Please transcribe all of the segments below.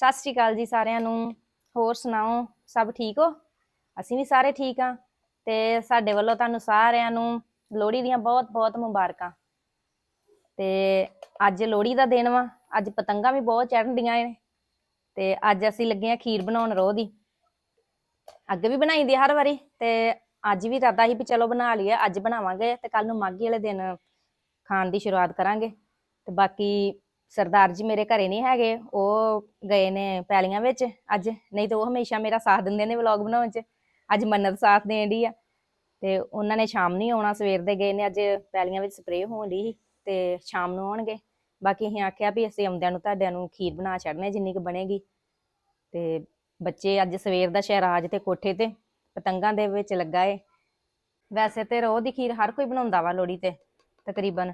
ਸਤਿ ਸ਼੍ਰੀ ਅਕਾਲ ਜੀ ਸਾਰਿਆਂ ਨੂੰ। ਹੋਰ ਸੁਣਾਓ? ਸਭ ਠੀਕ ਹੋ? ਅਸੀਂ ਵੀ ਸਾਰੇ ਠੀਕ ਆ ਤੇ ਸਾਡੇ ਵੱਲੋਂ ਤੁਹਾਨੂੰ ਸਾਰਿਆਂ ਨੂੰ ਲੋਹੜੀ ਦੀਆਂ ਬਹੁਤ-ਬਹੁਤ ਮੁਬਾਰਕਾਂ। ਤੇ ਅੱਜ ਲੋਹੜੀ ਦਾ ਦਿਨ ਵਾ, ਅੱਜ ਪਤੰਗਾਂ ਵੀ ਬਹੁਤ ਚੜ੍ਹਨ ਡੀਆਂ ਨੇ ਤੇ ਅੱਜ ਅਸੀਂ ਲੱਗੇ ਆ ਖੀਰ ਬਣਾਉਣ ਰੋਹ ਦੀ। ਅੱਗੇ ਵੀ ਬਣਾਈਦੀ ਆ ਹਰ ਵਾਰੀ ਤੇ ਅੱਜ ਵੀ ਇਰਾਦਾ ਸੀ ਵੀ ਚਲੋ ਬਣਾ ਲਈਏ, ਅੱਜ ਬਣਾਵਾਂਗੇ ਤੇ ਕੱਲ ਨੂੰ ਮਾਘੀ ਵਾਲੇ ਦਿਨ ਖਾਣ ਦੀ ਸ਼ੁਰੂਆਤ ਕਰਾਂਗੇ। ਤੇ ਬਾਕੀ ਸਰਦਾਰ ਜੀ ਮੇਰੇ ਘਰੇ ਨਹੀਂ ਹੈਗੇ, ਉਹ ਗਏ ਨੇ ਪੈਲੀਆਂ ਵਿੱਚ ਅੱਜ, ਨਹੀਂ ਤੇ ਉਹ ਹਮੇਸ਼ਾ ਮੇਰਾ ਸਾਥ ਦਿੰਦੇ ਨੇ ਵਲੌਗ ਬਣਾਉਣ 'ਚ। ਅੱਜ ਮੰਨਤ ਸਾਥ ਦੇਣ ਦੀ ਆ। ਤੇ ਉਹਨਾਂ ਨੇ ਸ਼ਾਮ ਨੂੰ ਆਉਣਾ, ਸਵੇਰ ਦੇ ਗਏ ਨੇ, ਅੱਜ ਪੈਲੀਆਂ ਵਿੱਚ ਸਪਰੇਅ ਹੋਣ ਦੀ ਤੇ ਸ਼ਾਮ ਨੂੰ ਆਉਣਗੇ। ਬਾਕੀ ਅਸੀਂ ਆਖਿਆ ਵੀ ਅਸੀਂ ਆਉਂਦਿਆਂ ਨੂੰ ਤੁਹਾਡਿਆਂ ਨੂੰ ਖੀਰ ਬਣਾ ਛੱਡਨੇ ਜਿੰਨੀ ਕੁ ਬਣੇਗੀ। ਤੇ ਬੱਚੇ ਅੱਜ ਸਵੇਰ ਦਾ ਸ਼ਹਿਰਾਜ ਤੇ ਕੋਠੇ ਤੇ ਪਤੰਗਾਂ ਦੇ ਵਿੱਚ ਲੱਗਾ ਏ। ਵੈਸੇ ਤੇ ਰੋਹ ਦੀ ਖੀਰ ਹਰ ਕੋਈ ਬਣਾਉਂਦਾ ਵਾ ਲੋਹੜੀ ਤੇ, ਤਕਰੀਬਨ।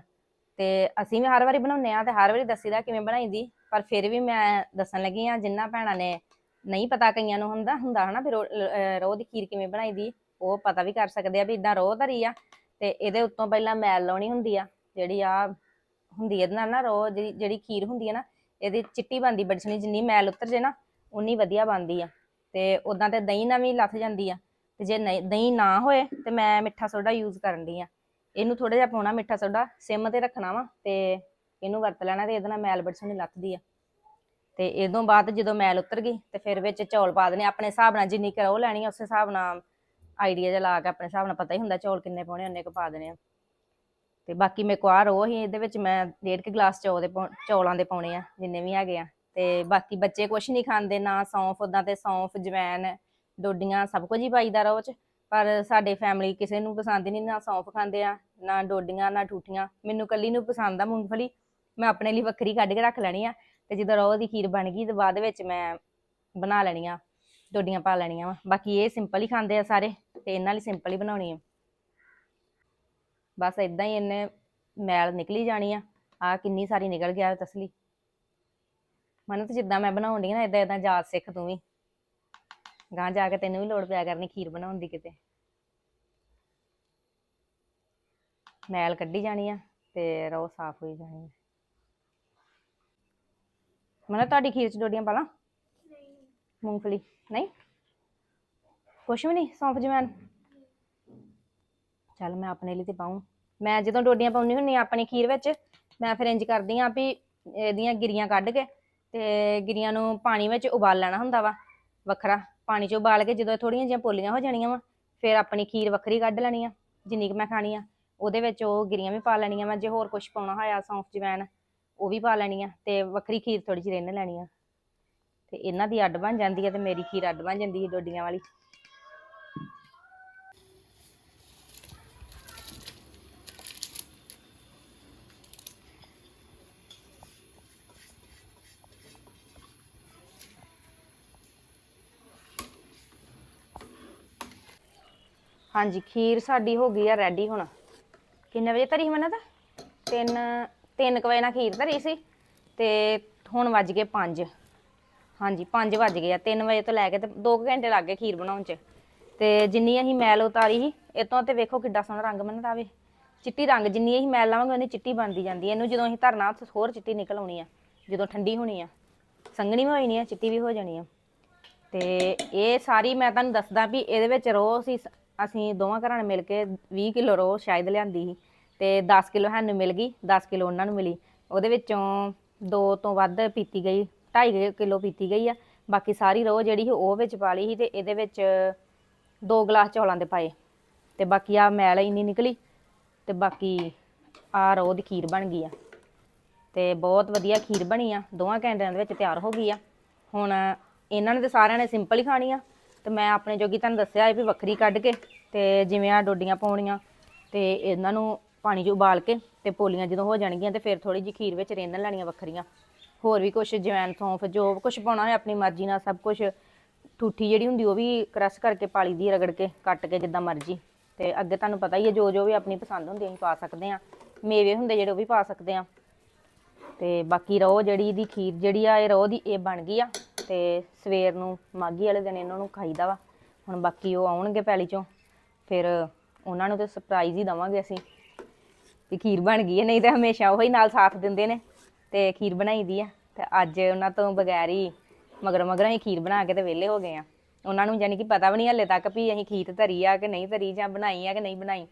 ਤੇ ਅਸੀਂ ਵੀ ਹਰ ਵਾਰੀ ਬਣਾਉਂਦੇ ਆ ਤੇ ਹਰ ਵਾਰੀ ਦੱਸੀਦਾ ਕਿਵੇਂ ਬਣਾਈਦੀ ਪਰ ਫਿਰ ਵੀ ਮੈਂ ਦੱਸਣ ਲੱਗੀ ਆ ਜਿੰਨਾ ਭੈਣਾਂ ਨੇ ਨਹੀਂ ਪਤਾ ਕਈਆਂ ਨੂੰ ਹੁੰਦਾ ਹੁੰਦਾ ਹਨਾ ਫਿਰ ਰੋਹ ਦੀ ਖੀਰ ਕਿਵੇਂ ਬਣਾਈਦੀ ਉਹ ਪਤਾ ਵੀ ਕਰ ਸਕਦੇ ਆ ਵੀ ਇਦਾਂ ਰੋਹ ਧਰੀ ਆ ਤੇ ਇਹਦੇ ਉੱਤੋਂ ਪਹਿਲਾਂ ਮੈਲ ਲਾਉਣੀ ਹੁੰਦੀ ਆ, ਜਿਹੜੀ ਆ ਹੁੰਦੀ ਇਹਦੇ ਨਾਲ ਨਾ ਰੋਹ ਜਿਹੜੀ ਜਿਹੜੀ ਖੀਰ ਹੁੰਦੀ ਆ ਨਾ, ਇਹਦੀ ਚਿੱਟੀ ਬਣਦੀ ਬੜੀ ਸੋਹਣੀ, ਜਿੰਨੀ ਮੈਲ ਉਤਰ ਜੇ ਨਾ, ਉਨੀ ਵਧੀਆ ਬਣਦੀ ਆ ਤੇ ਉਦਾਂ ਤੇ ਦਹੀਂ ਨਾਲ ਵੀ ਲੱਥ ਜਾਂਦੀ ਆ ਤੇ ਜੇ ਨਹੀਂ, ਦਹੀਂ ਨਾ ਹੋਏ ਤੇ ਮੈਂ ਮਿੱਠਾ ਸੋਡਾ ਯੂਜ਼ ਕਰਨ ਦੀ ਆ। ਇਹਨੂੰ ਥੋੜਾ ਜਿਹਾ ਪਾਉਣਾ ਮਿੱਠਾ ਸੋਡਾ, ਸਿਮ ਤੇ ਰੱਖਣਾ ਵਾ ਤੇ ਇਹਨੂੰ ਵਰਤ ਲੈਣਾ ਤੇ ਇਹਦੇ ਨਾਲ ਮੈਲ ਬੜੀ ਸੋਹਣੀ ਲੱਥਦੀ ਆ। ਤੇ ਇਦੋਂ ਬਾਅਦ ਜਦੋਂ ਮੈਲ ਉਤਰ ਗਈ ਤੇ ਫਿਰ ਵਿੱਚ ਚੌਲ ਪਾ ਦੇਣੇ, ਆਪਣੇ ਹਿਸਾਬ ਨਾਲ ਜਿੰਨੀ ਕੁ ਉਹ ਲੈਣੀ ਆ, ਉਸੇ ਹਿਸਾਬ ਨਾਲ ਆਈਡੀਆ ਜਿਹਾ ਲਾ ਕੇ ਆਪਣੇ ਹਿਸਾਬ ਨਾਲ ਪਤਾ ਹੀ ਹੁੰਦਾ ਚੌਲ ਕਿੰਨੇ ਪਾਉਣੇ ਉਹਨੇ ਕੁ ਪਾ ਦੇਣੇ ਆ। ਤੇ ਬਾਕੀ ਮੇਰੇ ਕੋਲ ਆ ਰੋ ਹੀ ਇਹਦੇ ਵਿੱਚ ਮੈਂ ਡੇਢ ਕੁ ਗਲਾਸ ਚੌਲ ਦੇ ਪਾਉ- ਚੌਲਾਂ ਦੇ ਪਾਉਣੇ ਆ, ਜਿੰਨੇ ਵੀ ਹੈਗੇ ਆ। ਤੇ ਬਾਕੀ ਬੱਚੇ ਕੁਛ ਨਹੀਂ ਖਾਂਦੇ, ਨਾ ਸੌਂਫ ਉਦਾਂ ਤੇ ਸੌਂਫ ਜਵੈਨ ਡੋਡੀਆਂ ਸਭ ਕੁਝ ਹੀ ਪਾਈਦਾ ਰੋ ਚ। ਪਰ ਸਾਡੇ ਫੈਮਿਲੀ ਕਿਸੇ ਨੂੰ ਪਸੰਦ ਨਹੀਂ, ਨਾ ਸੌਂਫ ਖਾਂਦੇ ਆ, ਨਾ ਡੋਡੀਆਂ, ਨਾ ਠੂਠੀਆਂ। ਮੈਨੂੰ ਕੱਲੀ ਨੂੰ ਪਸੰਦ ਆ ਮੂੰਗਫਲੀ। ਮੈਂ ਆਪਣੇ ਲਈ ਵੱਖਰੀ ਕੱਢ ਕੇ ਰੱਖ ਲੈਣੀ ਆ ਤੇ ਜਦੋਂ ਰੋ ਦੀ ਖੀਰ ਬਣ ਗਈ ਤੇ ਬਾਅਦ ਵਿੱਚ ਮੈਂ ਬਣਾ ਲੈਣੀ ਆ, ਡੋਡੀਆਂ ਪਾ ਲੈਣੀਆਂ ਵਾ। ਬਾਕੀ ਇਹ ਸਿੰਪਲ ਹੀ ਖਾਂਦੇ ਆ ਸਾਰੇ ਤੇ ਇਹਨਾਂ ਲਈ ਸਿੰਪਲ ਹੀ ਬਣਾਉਣੀ ਆ। ਬਸ ਇਦਾਂ ਹੀ ਇਹਨੇ ਮੈਲ ਨਿਕਲੀ ਜਾਣੀ ਆ। ਆ ਕਿੰਨੀ ਸਾਰੀ ਨਿਕਲ ਗਿਆ ਤਸਲੀ। ਮਨ ਤਾਂ ਜਿੱਦਾਂ ਮੈਂ ਬਣਾਉਂਦੀ ਨਾ ਇਦਾਂ ਇਦਾਂ ਜਾਚ ਸਿੱਖ ਤੂੰ ਵੀ। ਗਾਂ ਜਾ ਕੇ ਤੈਨੂੰ ਵੀ ਲੋੜ ਪਿਆ ਕਰਨੀ ਖੀਰ ਬਣਾਉਣ ਦੀ ਕਿਤੇ। ਮੈਲ ਕੱਢੀ ਜਾਣੀ ਆ ਤੇ ਰੋ ਸਾਫ਼ ਹੋਈ ਜਾਣੀ ਆ। ਮਨ ਤੁਹਾਡੀ ਖੀਰ ਚ ਡੋਡੀਆਂ ਪਾ ਲਾਂ? ਮੂੰਗਫਲੀ, ਨਹੀਂ? ਕੁਛ ਵੀ ਨਹੀਂ, ਸੌਂਫ ਜਵੈਨ ਚੱਲ ਮੈਂ ਆਪਣੇ ਲਈ ਤੇ ਪਾਉਂ। ਮੈਂ ਜਦੋਂ ਡੋਡੀਆਂ ਪਾਉਣੀ ਹੁੰਨੀ ਆਂ ਆਪਣੀ ਖੀਰ ਵਿੱਚ, ਮੈਂ ਫਿਰ ਇੰਜ ਕਰਦੀ ਆਂ ਵੀ ਇਹਦੀਆਂ ਗਿਰੀਆਂ ਕੱਢ ਕੇ ਤੇ ਗਿਰੀਆਂ ਨੂੰ ਪਾਣੀ ਵਿੱਚ ਉਬਾਲ ਲੈਣਾ ਹੁੰਦਾ ਵਾ, ਵੱਖਰਾ। ਪਾਣੀ 'ਚ ਉਬਾਲ ਕੇ ਜਦੋਂ ਥੋੜੀਆਂ ਜਿਹੀਆਂ ਪੋਲੀਆਂ ਹੋ ਜਾਣੀਆਂ ਵਾ, ਫਿਰ ਆਪਣੀ ਖੀਰ ਵੱਖਰੀ ਕੱਢ ਲੈਣੀ ਆ, ਜਿੰਨੀ ਕੁ ਮੈਂ ਖਾਣੀ ਆ। ਉਹਦੇ ਵਿੱਚ ਉਹ ਗਿਰੀਆਂ ਵੀ ਪਾ ਲੈਣੀਆਂ ਵਾ, ਜੇ ਹੋਰ ਕੁਝ ਪਾਉਣਾ ਹੋਇਆ ਸੌਂਫ, ਜਵੈਣ, ਉਹ ਵੀ ਪਾ ਲੈਣੀ ਆ ਤੇ ਵੱਖਰੀ ਖੀਰ ਥੋੜੀ ਜਿਹੀ ਰਿੰਨ ਲੈਣੀ ਆ। ਤੇ ਇਹਨਾਂ ਦੀ ਅੱਡ ਬਣ ਜਾਂਦੀ ਆ ਤੇ ਮੇਰੀ ਖੀਰ ਅੱਡ ਬਣ ਜਾਂਦੀ ਹੈ ਡੋਡੀਆਂ ਵਾਲੀ। ਹਾਂਜੀ, ਖੀਰ ਸਾਡੀ ਹੋ ਗਈ ਆ ਰੈਡੀ ਹੁਣ। ਕਿੰਨੇ ਵਜੇ ਧਰੀ ਮਨਾ ਤਾਂ 3 3 ਵਜੇ ਨਾਲ ਖੀਰ ਧਰੀ ਸੀ ਤੇ ਹੁਣ ਵੱਜ ਗਏ 5 ਹਾਂਜੀ 5 ਵੱਜ ਗਏ ਆ। 3 ਵਜੇ ਤੋਂ ਲੈ ਕੇ ਤੇ 2 ਘੰਟੇ ਲੱਗ ਗਏ ਖੀਰ ਬਣਾਉਣ ਚ। ਤੇ ਜਿੰਨੀ ਅਸੀਂ ਮੈਲ ਉਤਾਰੀ ਸੀ ਇਹ ਤੋਂ ਤੇ ਵੇਖੋ ਕਿੱਡਾ ਸੋਹਣਾ ਰੰਗ ਬਣਦਾ ਵੇ ਚਿੱਟੀ ਰੰਗ ਜਿੰਨੀ ਅਸੀਂ ਮੈਲ ਲਾਵਾਂਗੇ ਉਹਨੀ ਚਿੱਟੀ ਬਣਦੀ ਜਾਂਦੀ ਹੈ ਇਹਨੂੰ ਜਦੋਂ ਅਸੀਂ ਧਰਨਾ, ਉੱਥੇ ਹੋਰ ਚਿੱਟੀ ਨਿਕਲ ਆਉਣੀ ਆ। ਜਦੋਂ ਠੰਡੀ ਹੋਣੀ ਆ। ਸੰਘਣੀ ਵੀ ਹੋ ਜਾਣੀ ਆ, ਚਿੱਟੀ ਵੀ ਹੋ ਜਾਣੀ ਆ। ਤੇ ਇਹ ਸਾਰੀ ਮੈਂ ਤੁਹਾਨੂੰ ਦੱਸਦਾ ਵੀ ਇਹਦੇ ਵਿੱਚ ਰੋਹ ਸੀ ਅਸੀਂ ਦੋਵਾਂ ਘਰਾਂ ਨੇ ਮਿਲ ਕੇ 20 ਕਿਲੋ ਰੋਹ ਸ਼ਾਇਦ ਲਿਆਂਦੀ ਸੀ ਤੇ 10 ਕਿਲੋ ਸਾਨੂੰ ਮਿਲ ਗਈ 10 ਕਿਲੋ ਉਹਨਾਂ ਨੂੰ ਮਿਲੀ। ਉਹਦੇ ਵਿੱਚੋਂ ਦੋ ਤੋਂ ਵੱਧ ਪੀਤੀ ਗਈ 2.5 ਕਿਲੋ ਪੀਤੀ ਗਈ ਆ। ਬਾਕੀ ਸਾਰੀ ਰੋਹ ਜਿਹੜੀ ਸੀ ਉਹ ਵਿੱਚ ਪਾ ਲਈ ਸੀ ਤੇ ਇਹਦੇ ਵਿੱਚ ਦੋ ਗਲਾਸ ਚੌਲਾਂ ਦੇ ਪਾਏ। ਤੇ ਬਾਕੀ ਆ ਮੈਲ ਇੰਨੀ ਨਿਕਲੀ ਤੇ ਬਾਕੀ ਆ ਰੋਹ ਦੀ ਖੀਰ ਬਣ ਗਈ ਆ। ਤੇ ਬਹੁਤ ਵਧੀਆ ਖੀਰ ਬਣੀ ਆ, ਦੋਵਾਂ ਘੰਟਿਆਂ ਦੇ ਵਿੱਚ ਤਿਆਰ ਹੋ ਗਈ ਆ। ਹੁਣ ਇਹਨਾਂ ਨੇ ਤੇ ਸਾਰਿਆਂ ਨੇ ਸਿੰਪਲ ਹੀ ਖਾਣੀ ਆ। ਤੇ ਮੈਂ ਆਪਣੇ ਜੋਗੀ ਤੁਹਾਨੂੰ ਦੱਸਿਆ ਵੀ ਵੱਖਰੀ ਕੱਢ ਕੇ ਤੇ ਜਿਵੇਂ ਆ ਡੋਡੀਆਂ ਪਾਉਣੀਆਂ ਤੇ ਇਹਨਾਂ ਨੂੰ ਪਾਣੀ 'ਚ ਉਬਾਲ ਕੇ ਤੇ ਪੋਲੀਆਂ ਜਦੋਂ ਹੋ ਜਾਣਗੀਆਂ ਤੇ ਫਿਰ ਥੋੜੀ ਜਿਹੀ ਖੀਰ ਵਿੱਚ ਰਿੰਨ ਲੈਣੀਆਂ ਵੱਖਰੀਆਂ। ਹੋਰ ਵੀ ਕੁਝ ਜਵੈਨ ਸੌਂਫ, ਜੋ ਕੁਝ ਪਾਉਣਾ ਹੈ ਆਪਣੀ ਮਰਜ਼ੀ ਨਾਲ ਸਭ ਕੁਝ ਠੂਠੀ ਜਿਹੜੀ ਹੁੰਦੀ ਉਹ ਵੀ ਕ੍ਰਸ਼ ਕਰਕੇ ਪਾਲੀ ਦੀ ਰਗੜ ਕੇ ਕੱਟ ਕੇ ਜਿੱਦਾਂ ਮਰਜ਼ੀ। ਤੇ ਅੱਗੇ ਤੁਹਾਨੂੰ ਪਤਾ ਹੀ ਹੈ ਜੋ ਜੋ ਵੀ ਆਪਣੀ ਪਸੰਦ ਹੁੰਦੀ ਅਸੀਂ ਪਾ ਸਕਦੇ ਆ ਮੇਵੇ ਹੁੰਦੇ ਜਿਹੜੇ ਉਹ ਵੀ ਪਾ ਸਕਦੇ ਆ ਤੇ ਬਾਕੀ ਰੋ ਜਿਹੜੀ ਦੀ ਖੀਰ ਜਿਹੜੀ ਆ, ਇਹ ਰੋ ਦੀ ਇਹ ਬਣ ਗਈ ਆ ਤੇ ਸਵੇਰ ਨੂੰ ਮਾਗੀ ਵਾਲੇ ਦਿਨ ਇਹਨਾਂ ਨੂੰ ਖਾਈਦਾ ਵਾ। ਹੁਣ ਬਾਕੀ ਉਹ ਆਉਣਗੇ ਪੈਲੀ ਚੋਂ। ਫਿਰ ਉਹਨਾਂ ਨੂੰ ਤੇ ਸਰਪ੍ਰਾਈਜ਼ ਹੀ ਦਵਾਂਗੇ ਅਸੀਂ ਕਿ ਖੀਰ ਬਣ ਗਈ ਹੈ, ਨਹੀਂ ਤੇ ਹਮੇਸ਼ਾ ਉਹੀ ਨਾਲ ਸਾਥ ਦਿੰਦੇ ਨੇ ਤੇ ਖੀਰ ਬਣਾਈ ਦੀ ਆ। ਤੇ ਅੱਜ ਉਹਨਾਂ ਤੋਂ ਬਗੈਰ ਹੀ ਮਗਰ ਮਗਰ ਅਸੀਂ ਖੀਰ ਬਣਾ ਕੇ ਤੇ ਵਿਹਲੇ ਹੋ ਗਏ ਆ। ਉਹਨਾਂ ਨੂੰ ਯਾਨੀ ਕਿ ਪਤਾ ਵੀ ਨਹੀਂ ਹਲੇ ਤੱਕ ਵੀ ਅਸੀਂ ਖੀਰ ਧਰੀ ਆ ਕਿ ਨਹੀਂ ਧਰੀ ਜਾਂ ਬਣਾਈ ਆ ਕਿ ਨਹੀਂ ਬਣਾਈ।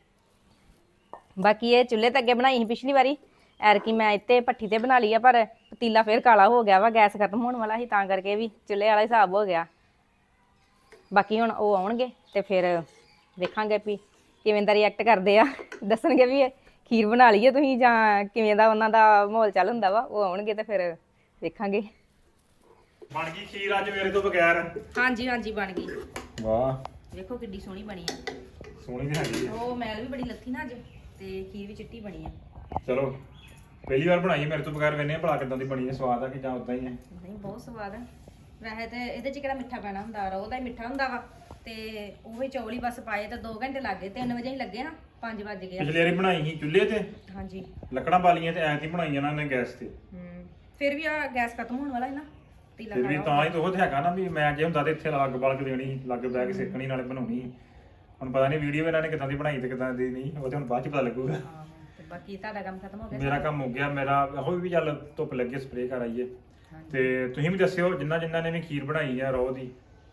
ਬਾਕੀ ਇਹ ਚੁੱਲ੍ਹੇ ਤੇ ਅੱਗੇ ਬਣਾਈ ਸੀ ਪਿਛਲੀ ਵਾਰੀ। ਐਰਕੀ ਮੈਂ ਇੱਥੇ ਭੱਠੀ ਤੇ ਬਣਾ ਲਈ ਆ, ਪਰ ਪਤੀਲਾ ਫੇਰ ਕਾਲਾ ਹੋ ਗਿਆ ਵਾ, ਗੈਸ ਖਤਮ ਹੋਣ ਵਾਲਾ ਸੀ ਤਾਂ ਕਰਕੇ ਵੀ ਚੁੱਲ੍ਹੇ ਵਾਲਾ ਹਿਸਾਬ ਹੋ ਗਿਆ। ਬਾਕੀ ਹੁਣ ਉਹ ਆਉਣਗੇ ਤੇ ਫਿਰ ਵੇਖਾਂਗੇ ਵੀ ਕਿਵੇਂ ਦਾ ਰਿਐਕਟ ਕਰਦੇ ਆ। ਦੱਸਣਗੇ ਵੀ ਇਹ ਖੀਰ ਬਣਾ ਲਈਏ ਤੁਸੀਂ ਜਾਂ ਕਿਵੇਂ ਦਾ ਉਹਨਾਂ ਦਾ ਮਾਹੌਲ ਚੱਲ ਹੁੰਦਾ ਵਾ ਉਹ ਆਉਣਗੇ ਤੇ ਫਿਰ ਵੇਖਾਂਗੇ ਬਣ ਗਈ ਖੀਰ ਅੱਜ ਮੇਰੇ ਤੋਂ ਬਗੈਰ। ਹਾਂਜੀ ਹਾਂਜੀ ਬਣ ਗਈ। ਵਾਹ। ਵੇਖੋ ਕਿੱਡੀ ਸੋਹਣੀ ਬਣੀ ਆ। ਸੋਹਣੀ ਤੇ ਹੈਗੀ ਆ। ਉਹ ਮੈਲ ਵੀ ਬੜੀ ਲੱਥੀ ਨਾ ਅੱਜ ਤੇ ਖੀਰ ਵੀ ਚਿੱਟੀ ਬਣੀ ਆ। ਚਲੋ ਪਹਿਲੀ ਵਾਰ ਬਣਾਈ ਮੇਰੇ ਤੋਂ ਬਗੈਰ ਵੇਨੇ ਭਲਾ ਕਿਦਾਂ ਦੀ ਬਣੀ ਹੈ ਸਵਾਦ ਆ ਕਿ ਜਾਂ ਉਦਾਂ ਹੀ ਹੈ ਨਹੀਂ ਬਹੁਤ ਸਵਾਦ ਹੈ ਵੈਸੇ ਤੇ ਇਹਦੇ ਚ ਕਿਹੜਾ ਮਿੱਠਾ ਪੈਣਾ ਹੁੰਦਾ ਰੋਹ ਦਾ ਹੀ ਮਿੱਠਾ ਹੁੰਦਾ ਵਾ। ਤੇ ਉਹ ਚੌਲ ਹੀ ਬਸ ਪਾਏ ਤਾਂ 2 ਘੰਟੇ ਲੱਗ ਗਏ 3 ਵਜੇ ਹੀ ਲੱਗੇ ਨਾ 5 ਵਜ ਗਏ ਆ। ਪਿਛਲੀ ਵਾਰੀ ਬਣਾਈ ਸੀ ਚੁੱਲ੍ਹੇ ਤੇ? ਹਾਂਜੀ। ਲੱਕੜਾਂ ਬਾਲੀਆਂ ਤੇ ਐਂ ਤੀ ਬਣਾਈ ਇਹਨਾਂ ਨੇ ਗੈਸ ਤੇ। ਹੂੰ ਫਿਰ ਵੀ ਆ ਗੈਸ ਖਤਮ ਹੋਣ ਵਾਲਾ ਹੈ ਨਾ ਤੀਲਾ ਫਿਰ ਵੀ ਤਾਂ ਹੀ ਤਾਂ ਉਹ ਤੇ ਹੈਗਾ ਨਾ ਵੀ ਮੈਂ ਜੇ ਹੁੰਦਾ ਤੇ ਇੱਥੇ ਲੱਗ ਬਲਕ ਦੇਣੀ ਸੀ, ਲੱਗ ਬੈ ਕੇ ਸੇਕਣੀ ਨਾਲੇ ਬਣਾਉਣੀ ਸੀ। ਹੁਣ ਪਤਾ ਨਹੀਂ ਵੀਡੀਓ ਇਹਨਾਂ ਨੇ ਕਿਦਾਂ ਦੀ ਬਣਾਈ ਤੇ ਕਿਦਾਂ ਦੀ ਨਹੀਂ ਉਹ ਤੇ ਹੁਣ ਬਾਅਦ ਚ ਪਤਾ ਲੱਗੂਗਾ। ਹਾਂ, ਤੇ ਬਾਕੀ ਤੁਹਾਡਾ ਕੰਮ ਖਤਮ ਹੋ ਗਿਆ ਮੇਰਾ ਕੰਮ ਹੋ ਗਿਆ ਮੇਰਾ ਉਹ ਵੀ ਚੱਲ ਧੁੱਪ ਲੱਗੇ ਸਪਰੇਅ ਕਰ ਆਈਏ। ਤੇ ਤੁਸੀਂ ਵੀ ਦੱਸਿਓ ਜਿੰਨਾ ਜਿੰਨਾ ਨੇ ਵੀ ਖੀਰ ਬਣਾਈ ਆ ਰੋਹ ਦੀ।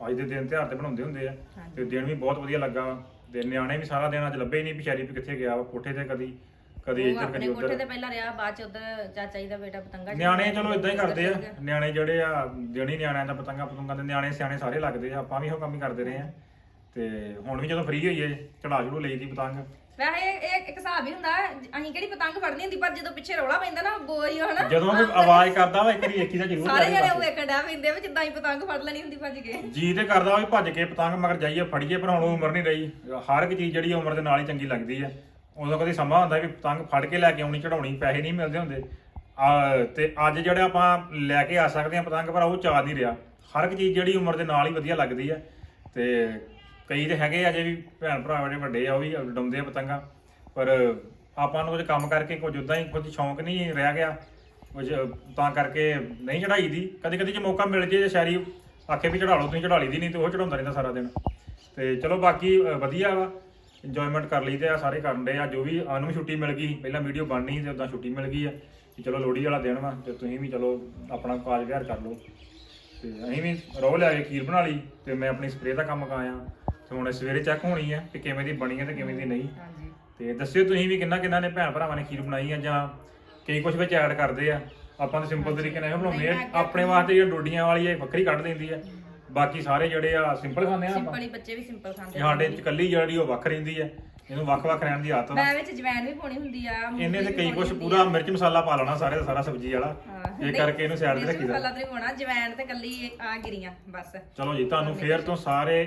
ਅੱਜ ਦੇ ਦਿਨ ਤਿਉਹਾਰ ਤੇ ਬਣਾਉਂਦੇ ਹੁੰਦੇ ਆ। ਤੇ ਦਿਨ ਵੀ ਬਹੁਤ ਵਧੀਆ ਲੱਗਾ। ਤੇ ਨਿਆਣੇ ਵੀ ਸਾਰਾ ਦਿਨ ਅੱਜ ਲੱਭੇ ਹੀ ਨਹੀਂ ਵਿਚਾਰੀ ਵੀ ਕਿੱਥੇ ਗਿਆ ਵਾ ਕੋਠੇ ਤੇ ਕਦੀ ਕਦੀ ਉਹ ਇੱਧਰ ਆਪਣੇ ਕਦੀ ਕੋਠੇ ਉੱਧਰ ਤੇ ਪਹਿਲਾਂ ਰਿਹਾ ਬਾਅਦ ਚ ਉਧਰ ਚਾਚਾ ਜੀ ਦਾ ਬੇਟਾ ਪਤੰਗਾ ਨਿਆਣੇ ਚਲੋ ਇਦਾਂ ਹੀ ਕਰਦੇ ਆ। ਨਿਆਣੇ ਜਿਹੜੇ ਆ ਜਿਹੜੀ ਨਿਆਣਿਆਂ ਦਾ ਪਤੰਗਾ ਪਤੰਗਾ ਦੇ ਨਿਆਣੇ ਸਿਆਣੇ ਸਾਰੇ ਲੱਗਦੇ ਆ। ਆਪਾਂ ਵੀ ਇਹੋ ਕੰਮ ਹੀ ਕਰਦੇ ਰਹੇ ਆ। ਤੇ ਹੁਣ ਵੀ ਜਦੋਂ ਫ੍ਰੀ ਹੋਈਏ ਚੜਾ ਚੜੂ ਲਈ ਦੀ ਪਤੰਗ। ਵੈਸੇ ਇਹ ਇਹ ਇੱਕ ਹਿਸਾਬ ਹੀ ਹੁੰਦਾ ਅਸੀਂ ਕਿਹੜੀ ਪਤੰਗ ਫੜਨੀ ਹੁੰਦੀ ਪਰ ਜਦੋਂ ਪਿੱਛੇ ਰੌਲਾ ਪੈਂਦਾ ਨਾ ਬੋਈ ਹਨਾ। ਜਦੋਂ ਵੀ ਆਵਾਜ਼ ਕਰਦਾ ਵਾ ਇੱਕ ਵਾਰੀ ਏਕੀ ਦਾ ਜ਼ਰੂਰ ਸਾਰੇ ਜਣੇ। ਉਹ ਵੇਖਣ ਡਿਆ ਪੈਂਦੇ ਵੀ ਜਿੱਦਾਂ ਹੀ ਪਤੰਗ ਫੜ ਲੈਣੀ ਹੁੰਦੀ ਭੱਜ ਕੇ। ਜੀ ਤੇ ਕਰਦਾ ਵੀ ਭੱਜ ਕੇ ਪਤੰਗ ਮਗਰ ਜਾਈਏ ਫੜੀਏ ਪਰ ਹੁਣ ਉਮਰ ਨਹੀਂ ਰਹੀ। ਹਰ ਇੱਕ ਚੀਜ਼ ਜਿਹੜੀ ਉਮਰ ਦੇ ਨਾਲ ਹੀ ਚੰਗੀ ਲੱਗਦੀ ਹੈ ਉਦੋਂ ਕਦੀ ਸਮਾਂ ਹੁੰਦਾ ਵੀ ਪਤੰਗ ਫੜ ਕੇ ਲੈ ਕੇ ਆਉਣੀ ਚੜਾਉਣੀ ਪੈਸੇ ਨਹੀਂ ਮਿਲਦੇ ਹੁੰਦੇ। ਆ ਤੇ ਅੱਜ ਜਿਹੜੇ ਆਪਾਂ ਲੈ ਕੇ ਆ ਸਕਦੇ ਆ ਪਤੰਗ ਪਰ ਉਹ ਚਾਹ ਨਹੀਂ ਰਿਹਾ। ਹਰ ਇੱਕ ਚੀਜ਼ ਜਿਹੜੀ ਉਮਰ ਦੇ ਨਾਲ ਹੀ ਵਧੀਆ ਲੱਗਦੀ ਹੈ ਤੇ ਕਈ ਤੇ ਹੈਗੇ ਅਜੇ ਵੀ ਭੈਣ ਭਰਾ ਜਿਹੜੇ ਵੱਡੇ ਆ, ਉਹ ਵੀ ਡਾਉਂਦੇ ਆ ਪਤੰਗਾਂ। ਪਰ ਆਪਾਂ ਨੂੰ ਕੁਝ ਕੰਮ ਕਰਕੇ ਕੁਝ ਉਦਾਂ ਹੀ ਕੁਝ ਸ਼ੌਂਕ ਨਹੀਂ ਰਹਿ ਗਿਆ। ਕੁਝ ਤਾਂ ਕਰਕੇ ਨਹੀਂ ਚੜਾਈ ਦੀ। ਕਦੇ ਕਦੇ ਜੇ ਮੌਕਾ ਮਿਲ ਜੇ ਜੇ ਸ਼ਾਇਰੀ ਆਖੇ ਵੀ ਚੜਾ ਲਓ, ਤੁਸੀਂ ਚੜਾ ਲਈ ਦੀ ਨਹੀਂ ਤੇ ਉਹ ਚੜਾਉਂਦਾ ਰਹਿੰਦਾ ਸਾਰਾ ਦਿਨ। ਤੇ ਚਲੋ ਬਾਕੀ ਵਧੀਆ ਵਾ। ਇੰਜੋਇਮੈਂਟ ਕਰ ਲਈ ਲਈਦੇ ਆ ਸਾਰੇ ਕਰਨ ਦੇ ਆ। ਜੋ ਵੀ ਆਨੂੰ ਵੀ ਛੁੱਟੀ ਮਿਲ ਗਈ, ਪਹਿਲਾਂ ਵੀਡੀਓ ਬਣਨੀ ਸੀ ਤੇ ਉਦਾਂ ਛੁੱਟੀ ਮਿਲ ਗਈ ਆ। ਕਿ ਚਲੋ ਲੋਹੜੀ ਵਾਲਾ ਦਿਨ ਵਾ ਤੇ ਤੁਸੀਂ ਵੀ ਚਲੋ ਆਪਣਾ ਕਾਜ ਵਿਹਾਰ ਕਰ ਲਓ। ਤੇ ਅਸੀਂ ਵੀ ਰੋਹ ਲਿਆ ਕੇ ਖੀਰ ਬਣਾ ਲਈ ਤੇ ਮੈਂ ਆਪਣੀ ਸਪਰੇਅ ਦਾ ਕੰਮ ਕਾਇਆ ਤੇ ਹੁਣ ਸਵੇਰੇ ਚੈੱਕ ਹੋਣੀ ਹੈ ਕਿ ਕਿਵੇਂ ਦੀ ਬਣੀ ਹੈ ਤੇ ਕਿਵੇਂ ਦੀ ਨਹੀਂ। ਹਾਂਜੀ। ਤੇ ਦੱਸਿਓ ਤੁਸੀਂ ਵੀ ਕਿੰਨਾ ਕਿੰਨਾ ਨੇ ਭੈਣ ਭਰਾਵਾਂ ਨੇ ਖੀਰ ਬਣਾਈ ਆ ਜਾਂ ਕਈ ਕੁਝ ਵਿੱਚ ਐਡ ਕਰਦੇ ਆ। ਆਪਾਂ ਤਾਂ ਸਿੰਪਲ ਤਰੀਕੇ ਨਾਲ ਇਹ ਬਣਾਉਂਦੇ ਆ ਆਪਣੇ ਵਾਸਤੇ ਜਿਹੜੀਆਂ ਡੋਡੀਆਂ ਵਾਲੀ ਆ ਇਹ ਵੱਖਰੀ ਕੱਢ ਦਿੰਦੀ ਆ। ਬਾਕੀ ਸਾਰੇ ਜਿਹੜੇ ਆ ਸਿੰਪਲ ਖਾਂਦੇ ਆ ਆਪਾਂ। ਸਿੰਪਲ ਹੀ ਬੱਚੇ ਵੀ ਸਿੰਪਲ ਖਾਂਦੇ ਇਹ ਸਾਡੇ ਚ ਇਕੱਲੀ ਜਿਹੜੀ ਉਹ ਵੱਖ ਰਹਿੰਦੀ ਆ ਇਹਨੂੰ ਵੱਖ-ਵੱਖ ਰਹਿਣ ਦੀ ਆਦਤ ਆ। ਮੈਂ ਵਿੱਚ ਜਵੈਨ ਵੀ ਪਾਉਣੀ ਹੁੰਦੀ ਆ ਇਹਨੇ ਤੇ ਵੀ ਕਈ ਪਾਉਣੀ ਕੁਝ ਹੁੰਦੀ ਪੂਰਾ ਮਿਰਚ ਮਸਾਲਾ ਪਾ ਲੈਣਾ ਸਾਰੇ ਦਾ ਸਾਰਾ ਸਬਜ਼ੀ ਵਾਲਾ। ਹਾਂ। ਇਹ ਨਹੀਂ, ਕਰਕੇ ਇਹਨੂੰ ਸਾਈਡ ਤੇ ਮਿਰਚ ਰੱਖੀਦਾ ਮਸਾਲਾ ਤੇ ਪਾਉਣਾ ਜਵੈਨ ਤੇ ਕੱਲੀ ਆ ਗਿਰੀਆਂ ਬਸ। ਚਲੋ ਜੀ ਤੁਹਾਨੂੰ ਫੇਰ ਤੋਂ ਸਾਰੇ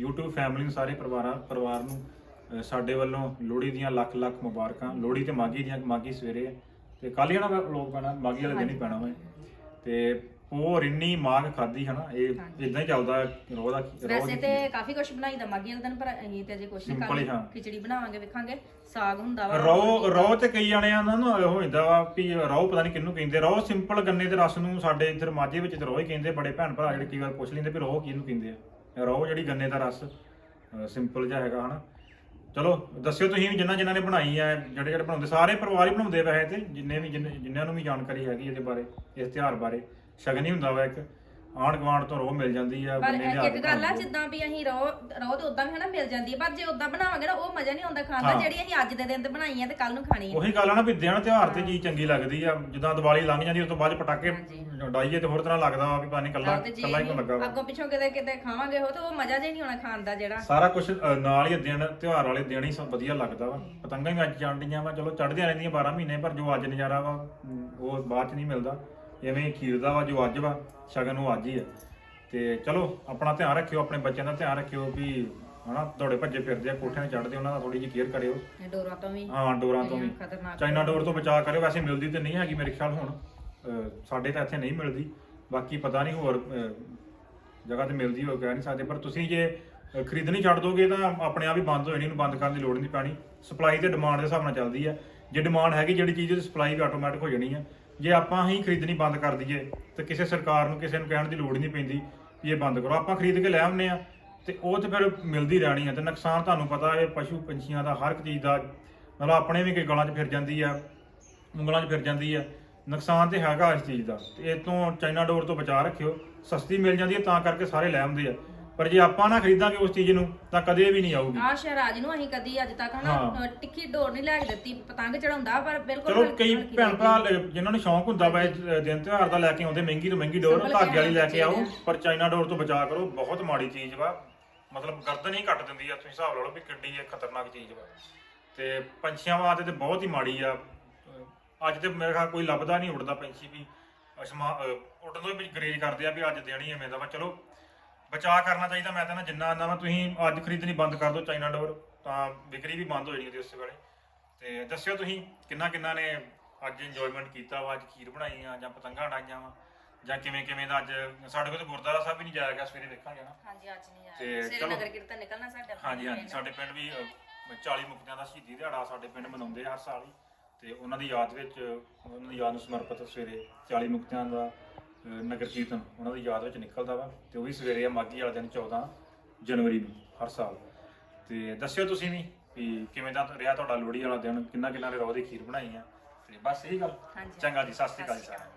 YouTube ਫੈਮਿਲੀ ਨੂੰ ਸਾਰੇ ਪਰਿਵਾਰਾਂ ਪਰਿਵਾਰ ਨੂੰ ਸਾਡੇ ਵੱਲੋਂ ਲੋਹੜੀ ਦੀਆਂ ਲੱਖ ਲੱਖ ਮੁਬਾਰਕਾਂ। ਲੋਹੜੀ ਤੇ ਮਾਗੀ ਦੀਆਂ ਮਾਗੀ ਸਵੇਰੇ। ਤੇ ਕੱਲ ਹੀ ਨਾ ਲੋਕ ਪੈਣਾ ਮਾਗੀ ਵਾਲੇ ਦਿਨ ਹੀ ਪੈਣਾ ਵਾ ਤੇ ਉਹ ਰਿੰਨੀ ਮਾਗ ਖਾਦੀ ਹਨਾ ਇਹ ਇਦਾਂ ਹੀ ਚੱਲਦਾ ਰੋਹ ਦਾ ਰੋਹ ਵੈਸੇ ਤੇ ਕਾਫੀ ਕੁਝ ਬਣਾਈ ਦਾ ਮਾਗੀ ਵਾਲੇ ਦਿਨ ਪਰ ਅਸੀਂ ਤੇ ਅਜੇ ਕੁਝ ਨਹੀਂ। ਖਾਣੀ ਖਿਚੜੀ ਬਣਾਵਾਂਗੇ ਵੇਖਾਂਗੇ। ਸਾਗ ਹੁੰਦਾ ਵਾ। ਰੋ ਰੋ ਤੇ ਕਈ ਜਣਿਆਂ ਦਾ ਨਾ ਉਹ ਹੁੰਦਾ ਵਾ ਵੀ ਰੋ ਪਤਾ ਨਹੀਂ ਕਿਹਨੂੰ ਕਹਿੰਦੇ। ਰੋ ਸਿੰਪਲ ਗੰਨੇ ਦੇ ਰਸ ਨੂੰ ਸਾਡੇ ਇੱਧਰ ਮਾਝੇ ਵਿੱਚ ਤੇ ਰੋ ਹੀ ਕਹਿੰਦੇ ਬੜੇ ਭੈਣ ਭਰਾ ਜਿਹੜੇ ਕਈ ਵਾਰ ਪੁੱਛ ਲੈਂਦੇ ਵੀ ਰੋ ਕਿਹਨੂੰ ਕਹਿੰਦੇ ਆ। ਰੋ ਜਿਹੜੀ ਗੰਨੇ ਦਾ ਰਸ ਸਿੰਪਲ ਜਿਹਾ ਹੈਗਾ, ਹਨਾ। ਚਲੋ, ਦੱਸਿਓ ਤੁਸੀਂ ਵੀ ਜਿਨ੍ਹਾਂ ਜਿਨ੍ਹਾਂ ਨੇ ਬਣਾਈ ਹੈ ਜਿਹੜੇ ਜਿਹੜੇ ਬਣਾਉਂਦੇ, ਸਾਰੇ ਪਰਿਵਾਰ ਹੀ ਬਣਾਉਂਦੇ ਵੈਸੇ ਤੇ, ਜਿੰਨੇ ਵੀ, ਜਿੰਨੇ- ਜਿਨ੍ਹਾਂ ਨੂੰ ਵੀ ਜਾਣਕਾਰੀ ਹੈਗੀ ਇਹਦੇ ਬਾਰੇ, ਇਸ ਤਿਉਹਾਰ ਬਾਰੇ। ਸ਼ਗਨ ਹੀ ਹੁੰਦਾ ਵਾ ਇੱਕ। ਆਂਢ ਗੁਆਂਢ ਤੋਂ ਰੋ ਮਿਲ ਜਾਂਦੀ ਆ ਪਰ ਬੰਨੇ ਲਿਆ ਇੱਕ ਕੇ ਗੱਲ ਆ। ਜਿੱਦਾਂ ਵੀ ਅਸੀਂ ਰੋ ਰੋ ਤੇ ਉਦਾਂ ਵੀ ਹਨਾ ਮਿਲ ਜਾਂਦੀ ਹੈ ਪਰ ਜੇ ਉਦਾਂ ਬਣਾਵਾਂਗੇ ਨਾ ਉਹ ਮਜ਼ਾ ਨਹੀਂ ਆਉਂਦਾ ਖਾਣ ਦਾ ਹਾਂ। ਜਿਹੜੀ ਅਸੀਂ ਅੱਜ ਦੇ ਦਿਨ ਤੇ ਬਣਾਈ ਆ ਤੇ ਕੱਲ ਨੂੰ ਖਾਣੀ ਆ ਉਹੀ ਗੱਲ ਆ ਨਾ ਵੀ ਦਿਨ ਤਿਉਹਾਰ ਤੇ ਚੀਜ਼ ਚੰਗੀ ਲੱਗਦੀ ਆ ਜਿੱਦਾਂ ਦੀਵਾਲੀ ਲੰਘ ਜਾਂਦੀ ਉਸ ਤੋਂ ਬਾਅਦ ਪਟਾਕੇ। ਡਾਈਏ ਤੇ ਹੋਰ ਤਰ੍ਹਾਂ ਲੱਗਦਾ ਵਾ ਵੀ ਪਾਣੀ ਕੱਲਾ ਤੇ ਜੇ ਕੱਲਾ ਹੀ ਕੋ ਲੱਗਾ ਵਾ ਅੱਗੋਂ ਪਿੱਛੋਂ ਕਿਤੇ ਕਿਤੇ ਖਾਵਾਂਗੇ ਉਹ ਤੇ ਉਹ ਮਜ਼ਾ ਜਿਹਾ ਨਹੀਂ ਆਉਣਾ ਖਾਣ ਦਾ ਜਿਹੜਾ ਸਾਰਾ ਕੁਝ ਨਾਲ ਹੀ ਦਿਨ ਤਿਉਹਾਰ ਵਾਲੇ ਦਿਨ ਹੀ ਸਭ ਵਧੀਆ ਲੱਗਦਾ ਵਾ ਪਤੰਗਾਂ ਹੀ ਅੱਜ ਚੜਦੀਆਂ ਵਾ ਚਲੋ ਚੜਦੀਆਂ ਰਹਿੰਦੀਆਂ 12 ਮਹੀਨੇ ਪਰ ਜੋ ਅੱਜ ਨਜ਼ਾਰਾ ਵਾ ਉਹ ਬਾਅਦ ਚ ਨਹੀਂ ਮਿਲਦਾ ਹੀ ਖੀਰ ਦਾ ਵਾ ਜੋ ਅੱਜ ਵਾ ਸ਼ਗਨ ਉਹ ਅੱਜ ਹੀ ਆ। ਤੇ ਚਲੋ ਆਪਣਾ ਧਿਆਨ ਰੱਖਿਓ ਆਪਣੇ ਬੱਚਿਆਂ ਦਾ ਧਿਆਨ ਰੱਖਿਓ ਵੀ ਹਨਾ ਦੌੜੇ ਭੱਜੇ ਫਿਰਦੇ ਆ ਕੋਠਿਆਂ ਤੇ ਚੜਦੇ ਉਹਨਾਂ ਦਾ ਥੋੜੀ ਜਿਹੀ ਕੇਅਰ ਕਰਿਓ। ਇਹ ਡੋਰਾਂ ਤੋਂ ਵੀ। ਹਾਂ ਡੋਰਾਂ ਤੋਂ ਵੀ। ਖਤਰਨਾਕ ਚਾਈਨਾ ਡੋਰ। ਤੋਂ ਬਚਾ ਕਰਿਓ ਵੈਸੇ ਮਿਲਦੀ ਤੇ ਨਹੀਂ ਹੈਗੀ ਮੇਰੇ ਖਿਆਲ ਹੁਣ। ਅਹ, ਸਾਡੇ ਤਾਂ ਇੱਥੇ ਨਹੀਂ ਮਿਲਦੀ। ਬਾਕੀ ਪਤਾ ਨਹੀਂ ਹੋਰ ਅਹ, ਜਗ੍ਹਾ ਤੇ ਮਿਲਦੀ ਹੋ ਕਹਿ ਨਹੀਂ ਸਕਦੇ। ਪਰ ਤੁਸੀਂ ਜੇ ਅਹ, ਖਰੀਦਣੀ ਛੱਡ ਦੋਗੇ ਤਾਂ ਆਪਣੇ ਆਪ ਹੀ ਬੰਦ ਹੋ ਜਾਣੀ ਇਹਨੂੰ ਬੰਦ ਕਰਨ ਦੀ ਲੋੜ ਨਹੀਂ ਪੈਣੀ। ਸਪਲਾਈ ਤੇ ਡਿਮਾਂਡ ਦੇ ਹਿਸਾਬ ਨਾਲ ਚੱਲਦੀ ਹੈ ਜੇ ਡਿਮਾਂਡ ਹੈਗੀ ਜਿਹੜੀ ਚੀਜ਼ ਦੀ ਸਪਲਾਈ ਵੀ ਆਟੋਮੈਟਿਕ ਹੋ ਜਾਣੀ ਹੈ ਜੇ ਆਪਾਂ ਹੀ ਖਰੀਦਣੀ ਬੰਦ ਕਰ ਦਈਏ, ਤੇ ਕਿਸੇ ਸਰਕਾਰ ਨੂੰ ਕਿਸੇ ਨੂੰ ਕਹਿਣ ਦੀ ਲੋੜ ਨਹੀਂ ਪੈਂਦੀ ਵੀ ਇਹ ਬੰਦ ਕਰੋ। ਆਪਾਂ ਖਰੀਦ ਕੇ ਲੈ ਆਉਂਦੇ ਆ ਤੇ ਉਹ ਤੇ ਫਿਰ ਮਿਲਦੀ ਰਹਿਣੀ ਹੈ ਤੇ ਨੁਕਸਾਨ ਤੁਹਾਨੂੰ ਪਤਾ ਇਹ ਪਸ਼ੂ ਪੰਛੀਆਂ ਦਾ ਹਰ ਇੱਕ ਚੀਜ਼ ਦਾ, ਮਤਲਬ ਆਪਣੇ ਵੀ ਕੋਈ ਗਲਾਂ 'ਚ ਫਿਰ ਜਾਂਦੀ ਆ, ਉਂਗਲਾਂ 'ਚ ਫਿਰ ਜਾਂਦੀ ਆ। ਨੁਕਸਾਨ ਤੇ ਹੈਗਾ ਇਸ ਚੀਜ਼ ਦਾ। ਤੇ ਇਹ ਤੋਂ ਚਾਈਨਾ ਡੋਰ ਤੋਂ ਬਚਾ ਰੱਖਿਓ। ਸਸਤੀ ਮਿਲ ਜਾਂਦੀ ਹੈ ਤਾਂ ਕਰਕੇ ਸਾਰੇ ਲੈ ਆਉਂਦੇ ਆ। ਪਰ ਜੇ ਆਪਾਂ ਨਾ ਖਰੀਦਾਂਗੇ ਉਸ ਚੀਜ਼ ਨੂੰ ਤਾਂ ਕਦੇ ਵੀ ਨਹੀਂ ਆਊਗੀ ਆ ਸ਼ਹਿਰਾਜ ਨੂੰ ਅਸੀਂ ਕਦੀ ਅੱਜ ਤੱਕ ਹਨਾ ਹਾਂ। ਟਿੱਕੀ ਡੋਰ ਨਹੀਂ ਲੈ ਕੇ ਦਿੱਤੀ ਪਤੰਗ ਚੜਾਉਂਦਾ ਪਰ ਬਿਲਕੁਲ ਚਲੋ ਹਲਕੀ- ਕਈ ਹਲਕੀ ਭੈਣ। ਭਰਾ ਲੈ- ਜਿਨ੍ਹਾਂ ਨੂੰ ਸ਼ੌਂਕ ਹੁੰਦਾ ਵਾ ਇਹ ਦਿਨ ਤਿਉਹਾਰ ਦਾ ਲੈ ਕੇ ਆਉਂਦੇ ਮਹਿੰਗੀ ਤੋਂ ਮਹਿੰਗੀ ਡੋਰ ਸੰਭਲ ਕੇ ਧਾਗੇ ਵਾਲੀ ਲੈ ਕੇ ਆਓ। ਪਰ ਚਾਈਨਾ ਡੋਰ ਤੋਂ ਬਚਾ ਕਰੋ ਬਹੁਤ ਮਾੜੀ ਚੀਜ਼ ਵਾ ਮਤਲਬ ਗਰਦਨ ਹੀ ਕੱਟ ਦਿੰਦੀ ਆ ਤੁਸੀਂ ਹਿਸਾਬ ਲਾ ਲਓ ਵੀ ਕਿੱਡੀ ਇਹ ਖਤਰਨਾਕ ਚੀਜ਼ ਵਾ ਤੇ ਪੰਛੀਆਂ ਵਾਸਤੇ ਤੇ ਬਹੁਤ ਹੀ ਮਾੜੀ ਆ ਅਹ ਅੱਜ ਤੇ ਮੇਰੇ ਖਿਆਲ ਕੋਈ ਲੱਭਦਾ ਨਹੀਂ ਉੜਦਾ ਪੰਛੀ ਵੀ ਅਸਮਾ ਅਹ ਉੱਡਣ ਤੋਂ ਵੀ ਗਰੇਜ ਕਰਦੇ ਆ ਵੀ ਅੱਜ ਦੇਣੀ ਐਵੇਂ ਦਾ ਵਾ ਚਲੋ ਬਚਾਅ ਕਰਨਾ ਚਾਹੀਦਾ ਮੈਂ ਤਾਂ ਨਾ ਜਿੰਨਾ ਵਾ ਤੁਸੀਂ ਅੱਜ ਖਰੀਦਣੀ ਬੰਦ ਕਰ ਦਿਓ ਚਾਈਨਾ ਡੋਰ ਤਾਂ ਵਿਕਰੀ ਵੀ ਬੰਦ ਹੋ ਜਾਣੀ ਉਹਦੀ ਉਸੇ ਵੇਲੇ। ਤੇ ਦੱਸਿਓ ਤੁਸੀਂ ਕਿੰਨਾ ਕਿੰਨਾ ਨੇ ਅੱਜ ਇੰਜੋਇਮੈਂਟ ਕੀਤਾ ਵਾ ਅੱਜ ਖੀਰ ਬਣਾਈ ਆ ਜਾਂ ਪਤੰਗਾਂ ਉਡਾਈਆਂ ਵਾ ਜਾਂ ਕਿਵੇਂ ਕਿਵੇਂ ਦਾ ਅੱਜ ਸਾਡੇ ਕੋਲ ਤਾਂ ਗੁਰਦੁਆਰਾ ਸਾਹਿਬ ਵੀ ਨਹੀਂ ਜਾਇਆ ਗਿਆ ਸਵੇਰੇ ਦੇਖਾਂਗੇ ਨਾ। ਹਾਂਜੀ ਅੱਜ ਨਹੀਂ ਤੇ ਸਵੇਰੇ ਚਲੋ। ਨਗਰ ਕੀਰਤਨ ਨਿਕਲਣਾ ਸਾਡੇ ਹਾਂਜੀ ਹਾਂਜੀ ਸਾਡੇ ਪਿੰਡ ਵੀ ਅਹ, 40 ਮੁਕਤਿਆਂ ਦਾ ਸ਼ਹੀਦੀ ਦਿਹਾੜਾ ਸਾਡੇ ਪਿੰਡ ਮਨਾਉਂਦੇ ਆ ਹਰ ਸਾਲ ਹੀ। ਤੇ ਉਹਨਾਂ ਦੀ ਯਾਦ ਵਿੱਚ ਉਹਨਾਂ ਦੀ ਯਾਦ ਨੂੰ ਸਮਰਪਿਤ ਸਵੇਰੇ 40 ਮੁਕਤਿਆਂ ਦਾ ਨਗਰ ਕੀਰਤਨ ਉਹਨਾਂ ਦੀ ਯਾਦ ਵਿੱਚ ਨਿਕਲਦਾ ਵਾ ਤੇ ਉਹ ਵੀ ਸਵੇਰੇ ਆ ਮਾਗੀ ਵਾਲੇ ਦਿਨ 14 ਜਨਵਰੀ ਨੂੰ ਹਰ ਸਾਲ। ਤੇ ਦੱਸਿਓ ਤੁਸੀਂ ਵੀ ਵੀ ਕਿਵੇਂ ਦਾ ਰਿਹਾ ਤੁਹਾਡਾ ਲੋਹੜੀ ਵਾਲਾ ਦਿਨ? ਕਿੰਨਾ ਕਿੰਨਾ ਨੇ ਰੋਹ ਦੀ ਖੀਰ ਬਣਾਈ ਆ? ਤੇ ਬਸ ਇਹੀ ਗੱਲ। ਚੰਗਾ ਜੀ ਸਤਿ ਸ਼੍ਰੀ ਅਕਾਲ ਜੀ ਸਾਰਿਆਂ ਨੂੰ।